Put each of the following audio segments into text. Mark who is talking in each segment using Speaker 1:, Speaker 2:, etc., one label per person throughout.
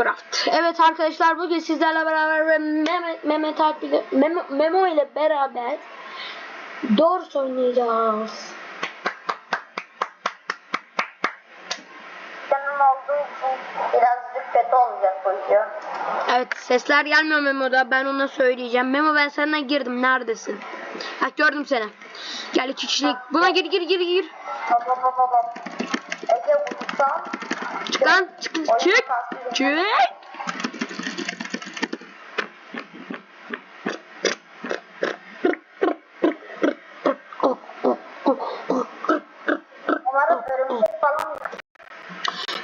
Speaker 1: Minecraft. Evet arkadaşlar bugün sizlerle beraber ve Mehmet, Mehmet Memo, Memo ile beraber Doors oynayacağız.
Speaker 2: Canım olduğu için birazcık kötü olacak bu video.
Speaker 1: Evet sesler gelmiyor Memo'da ben ona söyleyeceğim. Memo ben senden girdim neredesin? Ha gördüm seni. Gel iki kişilik. Buna gir gir gir gir.
Speaker 2: Baba baba baba. Ege unutsam.
Speaker 1: Çık lan çık çık. Çık.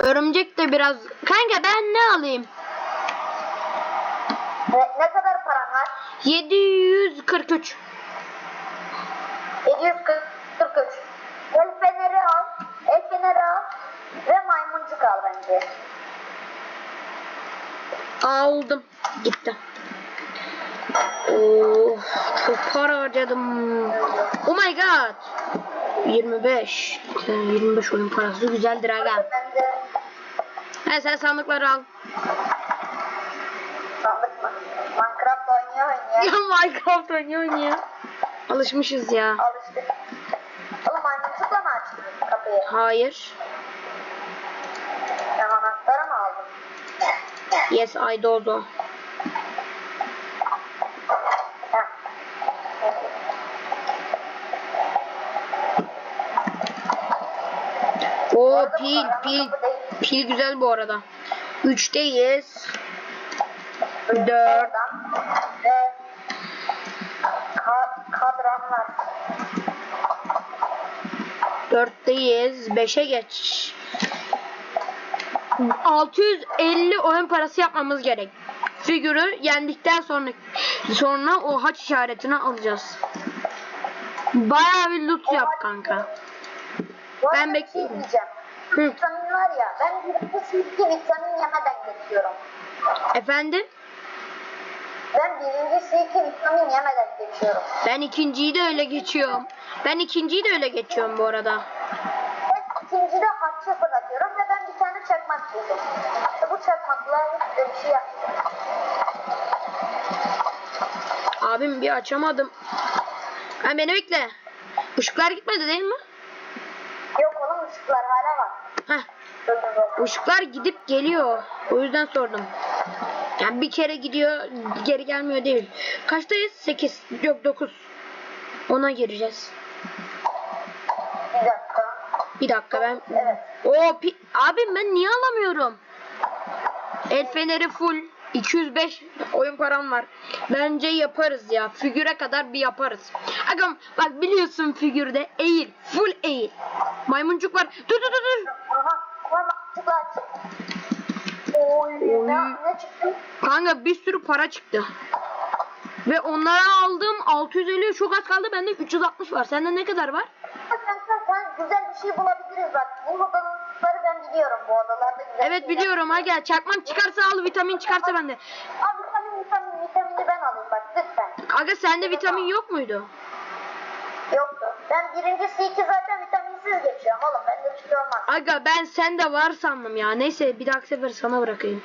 Speaker 2: Örümcek
Speaker 1: de biraz. Kanka ben ne alayım?
Speaker 2: ne, ne kadar paran var?
Speaker 1: 743.
Speaker 2: 743. El feneri al. El feneri al. Ve maymuncuk al bence.
Speaker 1: Aldım. Gitti. Of, çok para harcadım. Oh my god. 25. Sen 25 oyun parası güzeldir aga. He sen sandıkları al.
Speaker 2: sandık mı? Minecraft oynuyor
Speaker 1: Ya
Speaker 2: oynuyor.
Speaker 1: Minecraft oynuyor oynuyor. Alışmışız ya.
Speaker 2: Alıştık. Oğlum mı açtın kapıyı?
Speaker 1: Hayır.
Speaker 2: Ben anahtarı mı aldım?
Speaker 1: Yes I dozo.
Speaker 2: Heh.
Speaker 1: O pil pil pil güzel bu arada. 3'teyiz. 4
Speaker 2: Oradan ve ka kadran var.
Speaker 1: 4'teyiz. 5'e geç. 650 oyun parası yapmamız gerek. Figürü yendikten sonra sonra o haç işaretini alacağız. Bayağı bir loot yap kanka. Ben
Speaker 2: bir
Speaker 1: bekliyorum.
Speaker 2: Şey.
Speaker 1: Hı.
Speaker 2: Vitamin var ya ben birinci silki vitamin yemeden geçiyorum.
Speaker 1: Efendim?
Speaker 2: Ben birinci silki vitamin yemeden geçiyorum.
Speaker 1: Ben ikinciyi de öyle geçiyorum. Ben ikinciyi de öyle geçiyorum bu arada.
Speaker 2: İkincide hakçı bırakıyorum ve ben bir tane çakmak buldum. İşte bu çakmakla bir şey yaptım.
Speaker 1: Abim bir açamadım. Ha beni bekle. Işıklar gitmedi değil mi?
Speaker 2: Yok oğlum ışıklar hala var.
Speaker 1: Heh. Işıklar gidip geliyor. O yüzden sordum. Yani bir kere gidiyor, geri gelmiyor değil. Kaçtayız? 8. Yok 9. Ona gireceğiz.
Speaker 2: Dakika.
Speaker 1: Bir dakika ben.
Speaker 2: Evet.
Speaker 1: O pi- abim ben niye alamıyorum? El feneri full. 205 oyun param var. Bence yaparız ya. Figüre kadar bir yaparız. Agam bak biliyorsun figürde eğil. Full eğil. Maymuncuk var. Dur dur dur dur.
Speaker 2: Oy.
Speaker 1: Oy.
Speaker 2: Ne, çıktı?
Speaker 1: Kanka bir sürü para çıktı. Ve onlara aldım 650 çok az kaldı. Bende 360 var. Sende ne kadar var?
Speaker 2: Sen, sen, sen güzel bir şey bulabiliriz bak. Bu odaları ben biliyorum. Bu odalarda güzel
Speaker 1: Evet
Speaker 2: şeyler-
Speaker 1: biliyorum ha gel. Çakmak çıkarsa al, vitamin çıkarsa bende.
Speaker 2: Al vitamin vitamin vitamini ben alayım bak lütfen.
Speaker 1: Aga sende vitamin yok muydu?
Speaker 2: Yoktu. Ben birinci silki zaten vitaminsiz geçiyorum oğlum. Bende bir şey olmaz.
Speaker 1: Aga ben sende var sandım ya. Neyse bir dahaki sefer sana bırakayım.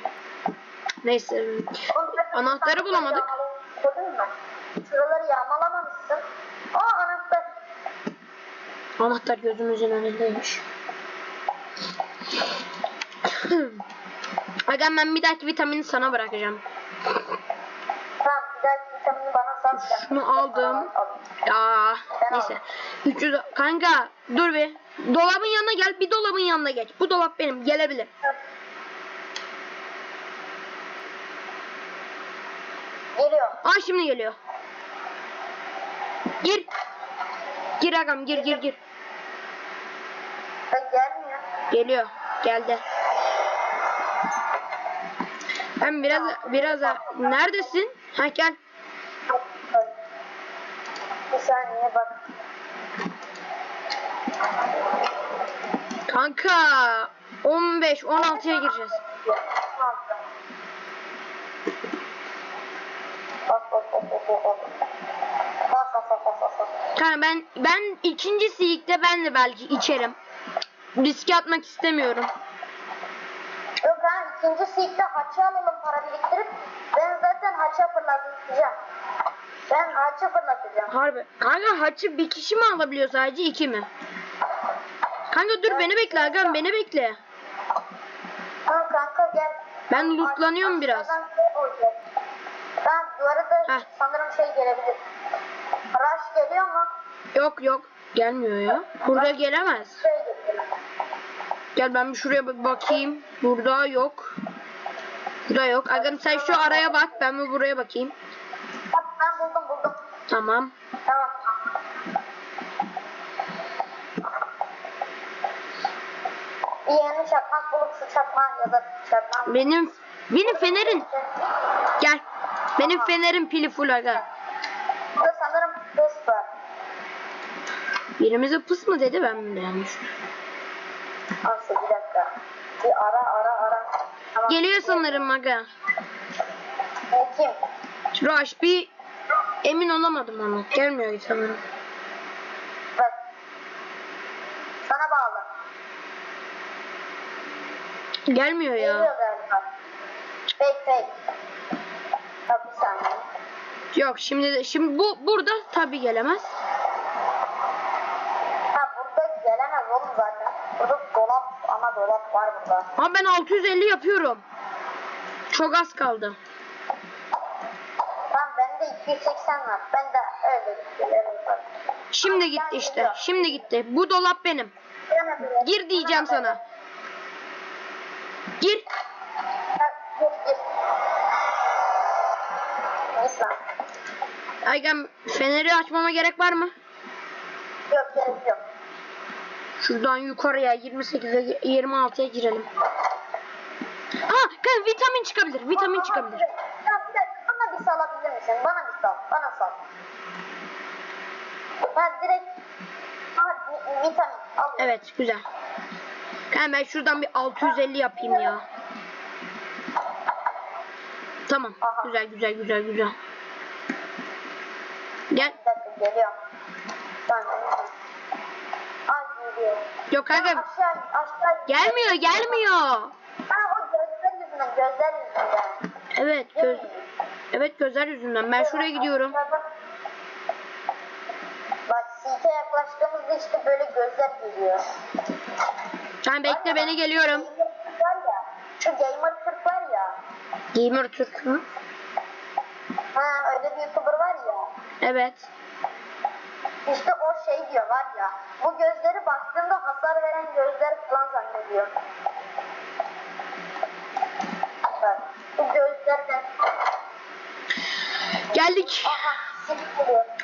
Speaker 1: Neyse.
Speaker 2: Oğlum,
Speaker 1: Anahtarı bulamadık.
Speaker 2: Gördün mü? Şuraları yağmalamamışsın. Anahtar.
Speaker 1: Gözümüzün önündeymiş. Aga ben bir dahaki vitamini sana bırakacağım.
Speaker 2: Tamam güzel vitamini bana sat.
Speaker 1: Şunu aldım. Ya neyse. 300 kanka dur bir. Dolabın yanına gel. Bir dolabın yanına geç. Bu dolap benim. Gelebilir.
Speaker 2: Geliyor.
Speaker 1: Aa şimdi geliyor. Gir. Gir agam gir gir gir. Geliyor. Geldi. Ben biraz biraz neredesin? Ha gel.
Speaker 2: Bir saniye bak.
Speaker 1: Kanka 15 16'ya gireceğiz. Kanka ben ben ikinci silikte ben de belki içerim. Riske atmak istemiyorum.
Speaker 2: Yok ha ikinci seed'de haçı alalım para biriktirip. Ben zaten haça fırlatacağım. Ben haçı fırlatacağım.
Speaker 1: Harbi. Kanka haçı bir kişi mi alabiliyor sadece iki mi? Kanka dur beni bekle Agam beni bekle.
Speaker 2: Tamam kanka gel.
Speaker 1: Ben lootlanıyorum biraz.
Speaker 2: Şey. Ben bu arada
Speaker 1: Heh.
Speaker 2: sanırım şey gelebilir. Rush geliyor mu?
Speaker 1: Yok yok gelmiyor ya. Burada gelemez.
Speaker 2: Şey.
Speaker 1: Gel ben bir şuraya bir bakayım. Burada yok. Burada yok. Agam sen şu araya bak ben bir buraya bakayım.
Speaker 2: Bak ben buldum buldum.
Speaker 1: Tamam.
Speaker 2: Tamam. Bir yeni çakmak bulup şu çakmağı ya da çakmak.
Speaker 1: Benim benim fenerin gel. Benim fenerin pili full aga.
Speaker 2: Burada sanırım pes var.
Speaker 1: Birimize pıs mı dedi ben mi yanlış.
Speaker 2: Aslı bir dakika. Bir ara ara ara. Tamam.
Speaker 1: Geliyor sanırım aga.
Speaker 2: E, kim?
Speaker 1: Rush bir emin olamadım ama gelmiyor sanırım.
Speaker 2: Bak. Sana bağlı.
Speaker 1: Gelmiyor ya.
Speaker 2: Geliyor galiba. Fake. Tabii saniye.
Speaker 1: Yok şimdi de şimdi bu burada tabi gelemez.
Speaker 2: Ha burada gelemez oğlum zaten. Burada dolap ama dolap var burada.
Speaker 1: Ama ben 650 yapıyorum. Çok az kaldı.
Speaker 2: Tamam bende 280 var. Ben de öyle var.
Speaker 1: Şimdi gitti işte. Şimdi gitti. Bu dolap benim. Gir diyeceğim sana. Gir. Aygam feneri açmama gerek var mı?
Speaker 2: Yok gerek yok.
Speaker 1: Şuradan yukarıya 28'e 26'ya girelim. Kan vitamin çıkabilir. Vitamin
Speaker 2: Ama
Speaker 1: çıkabilir.
Speaker 2: bir dakika, bana bir salabilir misin? Bana bir sal. Bana sal. Ben direkt ha, vi- vitamin al.
Speaker 1: Evet, güzel. Ben şuradan bir 650 yapayım ya. Tamam. Güzel, güzel, güzel, güzel. Gel.
Speaker 2: Ben Ay geliyor.
Speaker 1: Yok kanka.
Speaker 2: Aşağı aşağı.
Speaker 1: Gelmiyor, gelmiyor.
Speaker 2: Ha o gözler yüzünden gözler yüzünden.
Speaker 1: Evet, göz Evet, gözler yüzünden. Ben şuraya gidiyorum.
Speaker 2: Bak CT yaklaştığımızda işte böyle gözler geliyor.
Speaker 1: Sen bekle beni geliyorum.
Speaker 2: Şu Gamer 40 var ya.
Speaker 1: Gamer Türk mü?
Speaker 2: Ha öyle bir YouTuber var ya.
Speaker 1: Evet.
Speaker 2: İşte o şey diyor var ya. Bu gözleri baktığında hasar veren gözler falan zannediyor. Bak bu gözlerden.
Speaker 1: Geldik.
Speaker 2: Aha.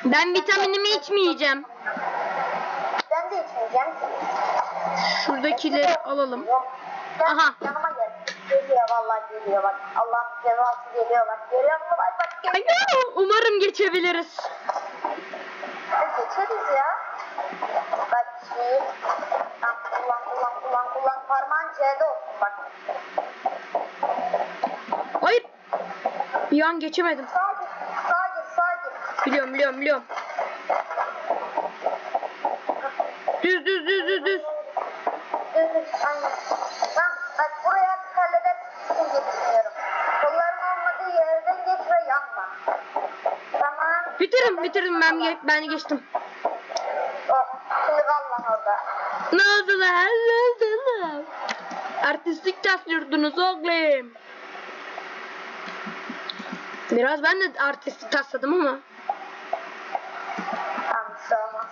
Speaker 1: Ben vitaminimi içmeyeceğim.
Speaker 2: Ben de içmeyeceğim ki.
Speaker 1: Şuradakileri alalım. Aha.
Speaker 2: Yanıma gel. Geliyor vallahi geliyor bak. Allah'ın cezası geliyor bak. Görüyor musun? Bak bak.
Speaker 1: Umarım geçebiliriz.
Speaker 2: Geçeriz ya. Bak şey. Ha, kullan kullan kullan kullan. Parmağın C'de olsun bak.
Speaker 1: Hayır. Bir an geçemedim.
Speaker 2: Sağa git. Sağa git. Sağa git.
Speaker 1: Biliyorum biliyorum biliyorum. Düz düz düz düz düz.
Speaker 2: Düz düz. Aynen.
Speaker 1: Bitirdim bitirdim ben ben geçtim.
Speaker 2: Şimdi kal lan orada.
Speaker 1: Ne oldu lan? Ne oldu lan? Artistlik taslıyordunuz oğlum. Biraz ben de artistlik tasladım ama.
Speaker 2: Tamam.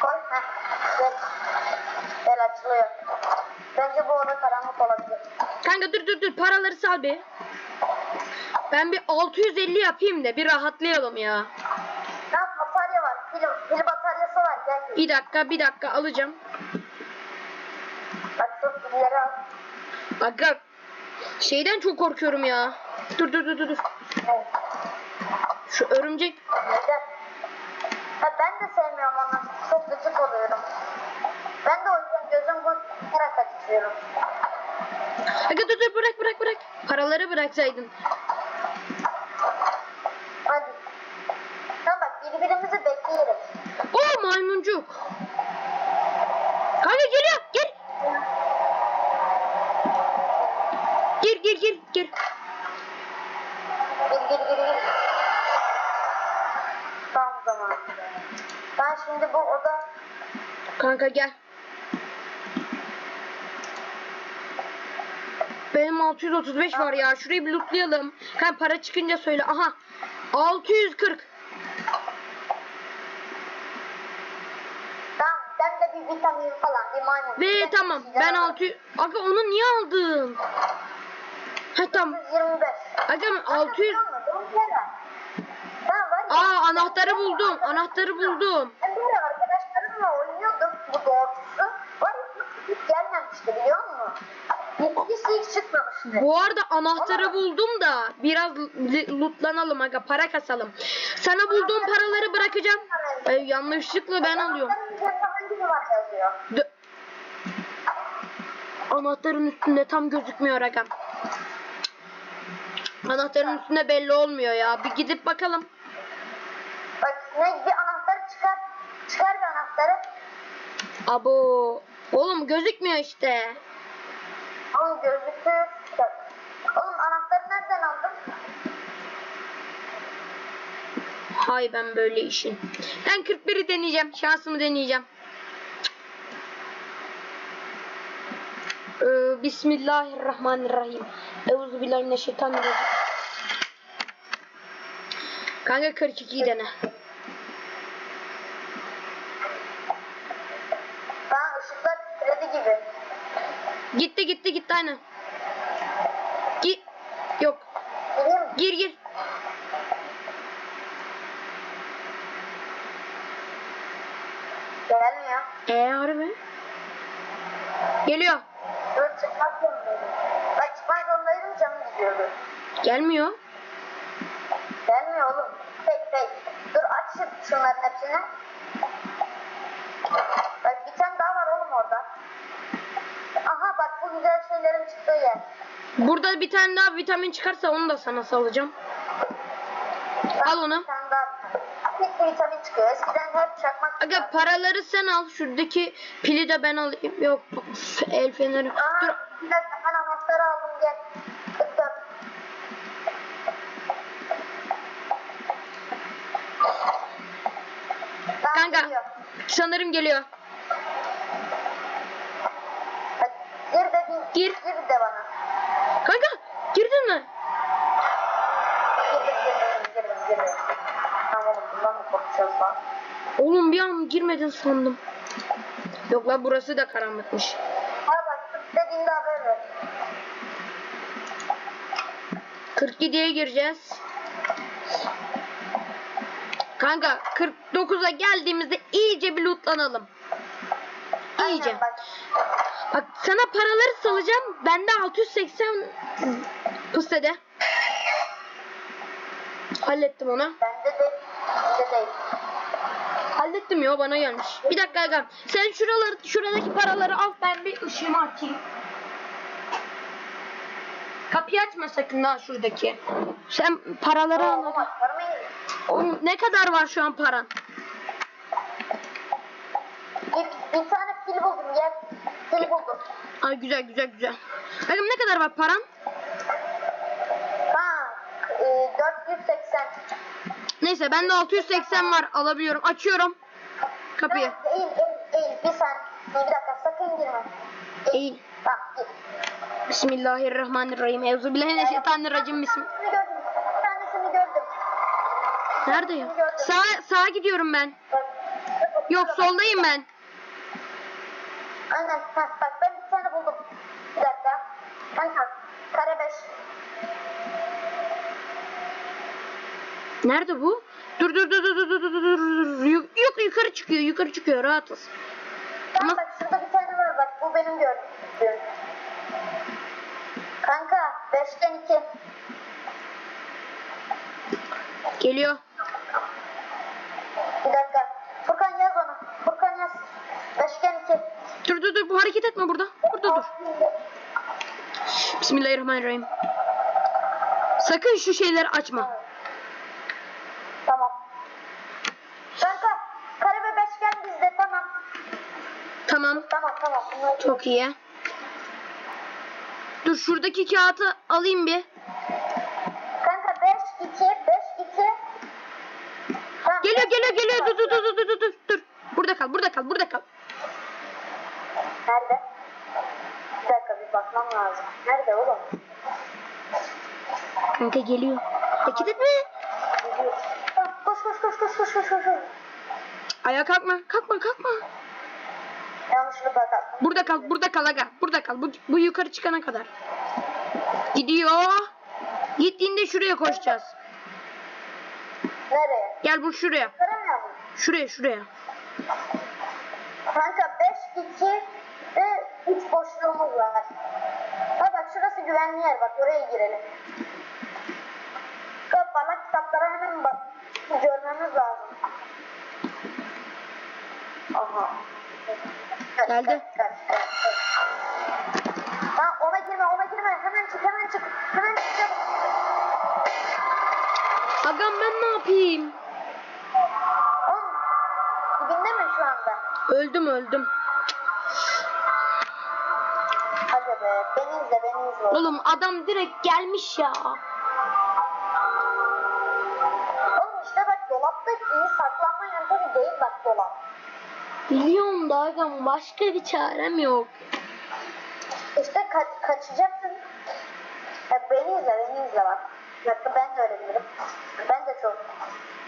Speaker 2: Koy. Heh. Gel. Gel açılıyor. Bu oda karanlık olabilir.
Speaker 1: Kanka dur dur dur paraları sal bir. Ben bir 650 yapayım da bir rahatlayalım ya.
Speaker 2: Ne yap? Batarya var. Pil, pil bataryası var. Gel. gel.
Speaker 1: Bir dakika bir dakika alacağım.
Speaker 2: Bak pilleri al.
Speaker 1: Aga şeyden çok korkuyorum ya. Dur dur dur dur.
Speaker 2: Evet.
Speaker 1: Şu örümcek
Speaker 2: Neden? Ha, ben de sevmiyorum onu. Çok gıcık oluyorum. Ben de o yüzden gözüm kırparak açıyorum.
Speaker 1: Aga dur dur bırak bırak bırak. Paraları bıraksaydın.
Speaker 2: Hadi. Tamam bak birbirimizi bekleyelim.
Speaker 1: Maymuncuk. Kanka geliyor gel. Gir gir gir gir.
Speaker 2: Gir gir gir gir. Tam zaman. Ben şimdi bu oda
Speaker 1: Kanka gel. Benim 635 var ya. Şurayı bir lootlayalım. Kanka para çıkınca söyle. Aha. 640.
Speaker 2: Tamam sen de bir vitamin falan bir maymun.
Speaker 1: Ve tamam. Ben
Speaker 2: al.
Speaker 1: 600. Aga onu niye aldın? Ha tamam.
Speaker 2: 125.
Speaker 1: Aga 600.
Speaker 2: Ben var ya.
Speaker 1: Aa anahtarı buldum. Anahtarı buldum.
Speaker 2: Ben böyle arkadaşlarımla oynuyordum bu doğrultusu. Var gelmemişti biliyor musun? Hiç çıkmamıştı.
Speaker 1: Bu arada anahtarı buldum da biraz lootlanalım aga para kasalım. Sana bulduğum paraları bırakacağım. Ay, yanlışlıkla ben alıyorum. Dö- Anahtarın üstünde tam gözükmüyor aga. Anahtarın üstünde belli olmuyor ya. Bir gidip bakalım.
Speaker 2: Bak ne bir anahtar çıkar. Çıkar bir anahtarı.
Speaker 1: Abo. Oğlum gözükmüyor işte.
Speaker 2: Gözlüksüz. Bak. Oğlum anahtarı nereden aldın?
Speaker 1: Hay ben böyle işin. Ben 41'i deneyeceğim. Şansımı deneyeceğim. Ee, Bismillahirrahmanirrahim. Euzubillahimineşşeytanirracim. Kanka 42'yi dene.
Speaker 2: Ben ışıklar titredi gibi.
Speaker 1: Gitti gitti gitti aynen. Git. Yok. Gir gir.
Speaker 2: Gelmiyor.
Speaker 1: Ee harbi. Geliyor.
Speaker 2: Çıkmak zorundaydım. Bak çıkmak zorundaydım canım gidiyordu.
Speaker 1: Gelmiyor.
Speaker 2: Gelmiyor oğlum. Tek tek. Dur aç şu- şunların hepsini. Bak bir tane daha var oğlum orada. Aha bak bu güzel şeylerin çıktığı yer.
Speaker 1: Burada bir tane daha vitamin çıkarsa onu da sana salacağım. Al onu.
Speaker 2: Bir tane daha. Tek bir vitamin çıkıyor. Eskiden hep çakmak
Speaker 1: Aga paraları sen al. Şuradaki pili de ben alayım. Yok of, el feneri.
Speaker 2: Aha,
Speaker 1: Dur.
Speaker 2: bir dakika ben anahtarı aldım gel.
Speaker 1: Kanka.
Speaker 2: geliyor.
Speaker 1: Sanırım geliyor.
Speaker 2: Bak, Gir de bir,
Speaker 1: Gir.
Speaker 2: gir de bana.
Speaker 1: Kanka girdin mi?
Speaker 2: Girdim girdim girdim girdim. Tamam bundan mı korkacağız lan?
Speaker 1: Oğlum bir an girmedin sandım. Yok la burası da karanlıkmış.
Speaker 2: Ha bak dediğinde haber ver.
Speaker 1: 47'ye gireceğiz. Kanka 49'a geldiğimizde iyice bir lootlanalım. İyice.
Speaker 2: Aynen bak.
Speaker 1: Bak sana paraları salacağım. Bende 680 pustede. Hallettim onu.
Speaker 2: Bende de bende değil.
Speaker 1: Hallettim ya bana gelmiş. Bir dakika aga. Sen şuraları şuradaki paraları al ben bir ışığımı açayım. Kapıyı açma sakın ha şuradaki. Sen paraları al.
Speaker 2: Oğlum,
Speaker 1: ne kadar var şu an paran?
Speaker 2: Bir, bir tane pil buldum gel. Pil buldum.
Speaker 1: Ay güzel güzel güzel. Aga ne kadar var paran?
Speaker 2: Ha e, 480.
Speaker 1: Neyse bende 680 var alabiliyorum. Açıyorum kapıyı.
Speaker 2: Eğil eğil eğil bir saniye. Bir dakika sakın girme.
Speaker 1: Eğil.
Speaker 2: Tamam gir.
Speaker 1: Bismillahirrahmanirrahim. Euzubillahimineşşeytanirracim.
Speaker 2: Tanesini gördüm.
Speaker 1: Neredeyim? Sağa, sağa gidiyorum ben.
Speaker 2: Bak,
Speaker 1: Yok soldayım ben.
Speaker 2: Aynen. Bak ben bir tane buldum. Bir dakika. Kanka. Kare
Speaker 1: Nerede bu? Dur dur dur dur dur dur dur dur. Yok yukarı çıkıyor yukarı çıkıyor rahat
Speaker 2: ol.
Speaker 1: Ama...
Speaker 2: Bak şurada bir tane var bak bu benim gördüğüm. Kanka 5'ten 2.
Speaker 1: Geliyor.
Speaker 2: Bir dakika. Furkan yaz onu. Furkan yaz. Beşgen 2.
Speaker 1: Dur dur dur bu hareket etme burada. Burada dur. Bismillahirrahmanirrahim. Sakın şu şeyler açma. Çok iyi. Dur şuradaki kağıtı alayım bir.
Speaker 2: Kanka 5 2 5 2 Tamam,
Speaker 1: Geliyor
Speaker 2: beş,
Speaker 1: geliyor geliyor. Dur dur dur dur dur dur dur. Burada kal burada kal burada kal.
Speaker 2: Nerede? Bir dakika bir bakmam lazım. Nerede oğlum?
Speaker 1: Kanka geliyor. Hareket etme.
Speaker 2: Koş koş koş koş koş koş koş. koş.
Speaker 1: Ayağa kalkma kalkma kalkma.
Speaker 2: Yanlışlıkla kalktım.
Speaker 1: Burada kal burada kal aga. Burada kal. Bu, bu yukarı çıkana kadar. Gidiyor. Gittiğinde şuraya koşacağız.
Speaker 2: Nereye?
Speaker 1: Gel bu şuraya.
Speaker 2: Çıkaramıyor muyum?
Speaker 1: Şuraya şuraya.
Speaker 2: Kanka 5 2 ve 3 boşluğumuz var. Ha bak şurası güvenli yer bak oraya girelim. Bana kitaplara hemen bak görmemiz lazım. Aha.
Speaker 1: Geldi.
Speaker 2: Ha ona girme ona girme hemen çık hemen çık hemen çık.
Speaker 1: Agam ben ne yapayım?
Speaker 2: Oğlum dibinde mi şu anda?
Speaker 1: Öldüm öldüm.
Speaker 2: Hadi be beni izle beni izle.
Speaker 1: Oğlum adam direkt gelmiş ya.
Speaker 2: Oğlum işte bak dolapta iyi saklanma yöntemi değil bak dolap.
Speaker 1: Biliyorum da agam başka bir çarem yok.
Speaker 2: İşte ka- kaçacaksın. Ya beni izle beni izle bak. Yoksa ben de öyle bilirim. Ben de çok.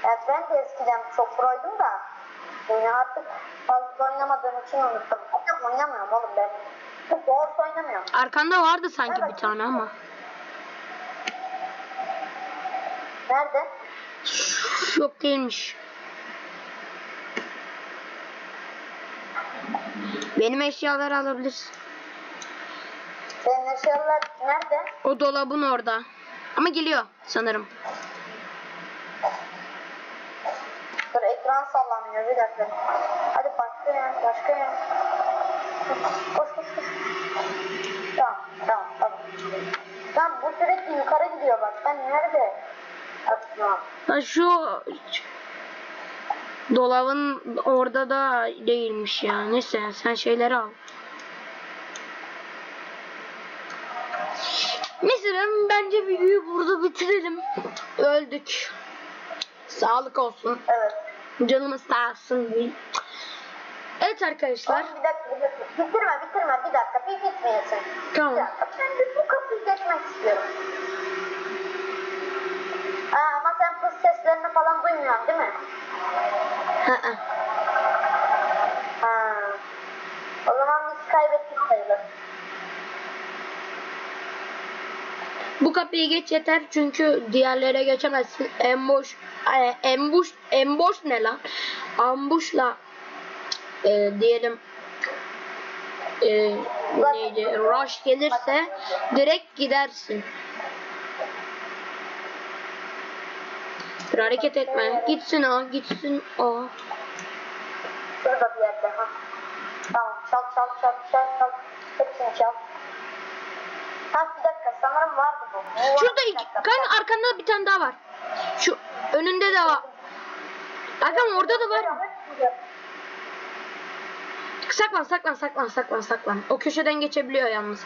Speaker 2: Ya ben de eskiden çok proydum da. Yani artık fazla oynamadığım için unuttum. Hatta oynamıyorum oğlum ben. Çok doğrusu oynamıyorum.
Speaker 1: Arkanda vardı sanki bir tane ama.
Speaker 2: Nerede?
Speaker 1: Yok değilmiş. Benim eşyaları alabilirsin.
Speaker 2: Senin eşyalar nerede?
Speaker 1: O dolabın orada. Ama geliyor sanırım.
Speaker 2: Dur ekran sallanıyor bir dakika. Hadi başka yer, başka yer. Koş koş koş. Tamam tamam tamam. Tamam bu sürekli yukarı gidiyor bak. Ben nerede? Aslında.
Speaker 1: Ha şu dolabın orada da değilmiş ya. Neyse sen şeyleri al. Mesela bence videoyu burada bitirelim. Öldük. Sağlık olsun.
Speaker 2: Evet.
Speaker 1: Canımız sağ olsun. Evet arkadaşlar.
Speaker 2: Oğlum bir dakika bir dakika. Bitirme bitirme bir dakika. Bir bitmeyesin.
Speaker 1: Tamam.
Speaker 2: Bir dakika. Ben de bu kapıyı geçmek istiyorum. Aa, ama sen fıs seslerini falan duymuyorsun değil mi?
Speaker 1: Hı.
Speaker 2: Ha. O zaman biz kaybettik sayılır.
Speaker 1: Bu kapıyı geç yeter çünkü diğerlere geçemezsin. Emboş, e, embuş, emboş ne lan? Ambuşla e, diyelim e, neydi? Rush gelirse direkt gidersin. Dur hareket etme. Gitsin o, gitsin o.
Speaker 2: Şurada bir yerde ha. Tamam çal çal çal çal çal. Hepsini çal. Ha bir dakika sanırım vardı bu. bu
Speaker 1: Şurada iki, kanka arkanda bir tane daha var. Şu önünde de var. Arkam orada da var. Saklan saklan saklan saklan saklan. O köşeden geçebiliyor yalnız.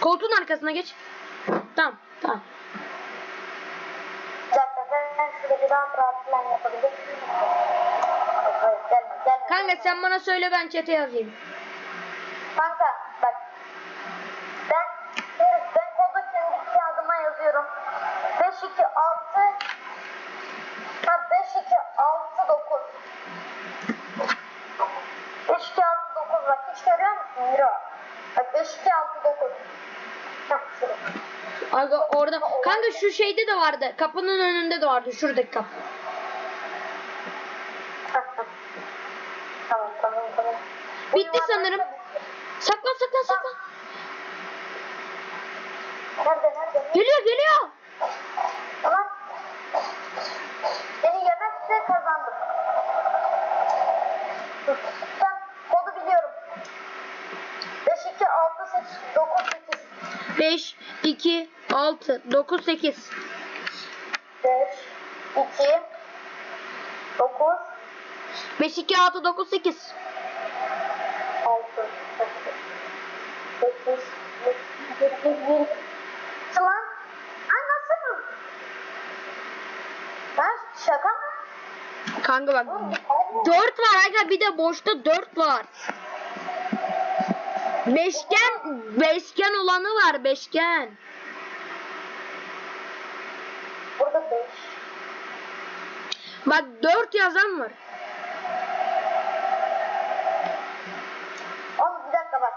Speaker 1: Koltuğun arkasına geç. Tamam tamam.
Speaker 2: Bir dakika şurada bir rahat yapabilir.
Speaker 1: Kanka sen bana söyle ben chat'e yazayım.
Speaker 2: Kanka bak. Ben ben kodu kendi kağıdıma yazıyorum. 5 2 6 Ha 5 2 6 9 5 2 6 9 bak hiç görüyor musun Miro? Bak 5 2 6 9 Hah şurada.
Speaker 1: Aga orada. Kanka şu şeyde de vardı. Kapının önünde de vardı. Şuradaki kapı.
Speaker 2: Hah, hah. Tamam tamam tamam.
Speaker 1: Bitti
Speaker 2: Benim
Speaker 1: sanırım.
Speaker 2: adamım
Speaker 1: Saklan saklan saklan.
Speaker 2: da- Nerede nerede?
Speaker 1: Geliyor geliyor.
Speaker 2: Tamam. Beni yemezse kazandım. Ben kodu biliyorum. 5 2 6 8 9 8
Speaker 1: 5, 2, 6, 9, 8.
Speaker 2: 5 2 9
Speaker 1: 5, 2, 6, 9, 8.
Speaker 2: 6 8 9 Lan anasını. Ben şaka mı?
Speaker 1: Kanka bak
Speaker 2: Oğlum,
Speaker 1: 4 var aga bir de boşta 4 var. Beşgen beşgen olanı var beşgen.
Speaker 2: Burada 5.
Speaker 1: Bak 4 yazan var.
Speaker 2: Oğlum bir dakika bak.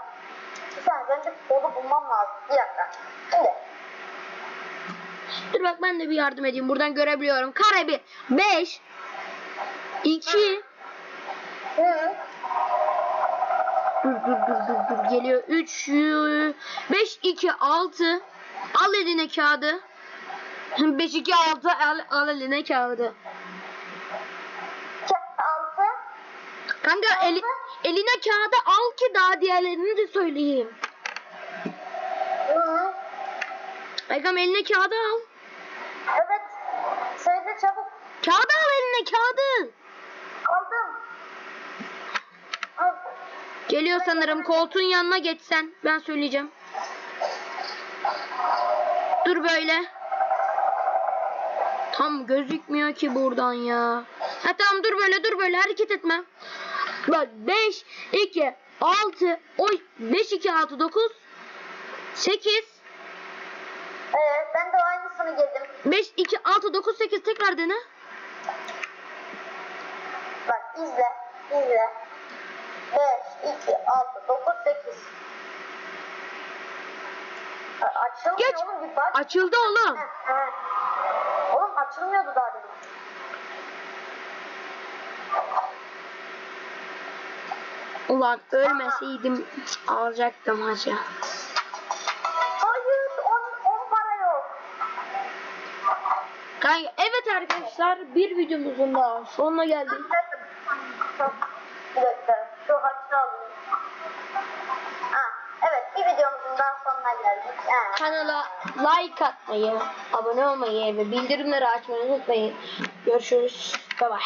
Speaker 2: Bir saniye de kodu bulmam lazım. Bir dakika. Şimdi.
Speaker 1: Dur bak ben de bir yardım edeyim. Buradan görebiliyorum. Kare 1 5 2
Speaker 2: Hı.
Speaker 1: Dur dur dur dur dur geliyor. 3 5 2 6 Al eline kağıdı. 5 2 6 al, al eline kağıdı.
Speaker 2: 6.
Speaker 1: Kanka eli, eline kağıdı al ki daha diğerlerini de söyleyeyim.
Speaker 2: Hı.
Speaker 1: Egam eline kağıdı al.
Speaker 2: Evet. Söyle çabuk.
Speaker 1: Kağıdı al eline kağıdı.
Speaker 2: Aldım. Al.
Speaker 1: Geliyor sanırım koltuğun yanına geçsen. Ben söyleyeceğim. Dur böyle. Tam gözükmüyor ki buradan ya. Ha tamam dur böyle dur böyle hareket etme. Bak 5 2 6 oy 5 2 6 9 8
Speaker 2: Evet ben de aynısını girdim.
Speaker 1: 5 2 6 9 8 tekrar dene.
Speaker 2: Bak izle. izle. 5, 2, 6, 9, 8. Açılmıyor
Speaker 1: Geç.
Speaker 2: oğlum bir bak.
Speaker 1: Açıldı oğlum.
Speaker 2: Heh, heh. Açılmıyordu daha demin.
Speaker 1: Ulan ölmeseydim alacaktım hacı.
Speaker 2: Hayır 10, 10 para yok.
Speaker 1: Kanka evet arkadaşlar bir videomuzun daha sonuna geldik.
Speaker 2: Bir dakika. Bir dakika. Şu haçlı alayım. Ha, evet bir videomuzun daha sonuna geldik. Ha.
Speaker 1: Kanala like atmayı, abone olmayı ve bildirimleri açmayı unutmayın. Görüşürüz. Bye bye.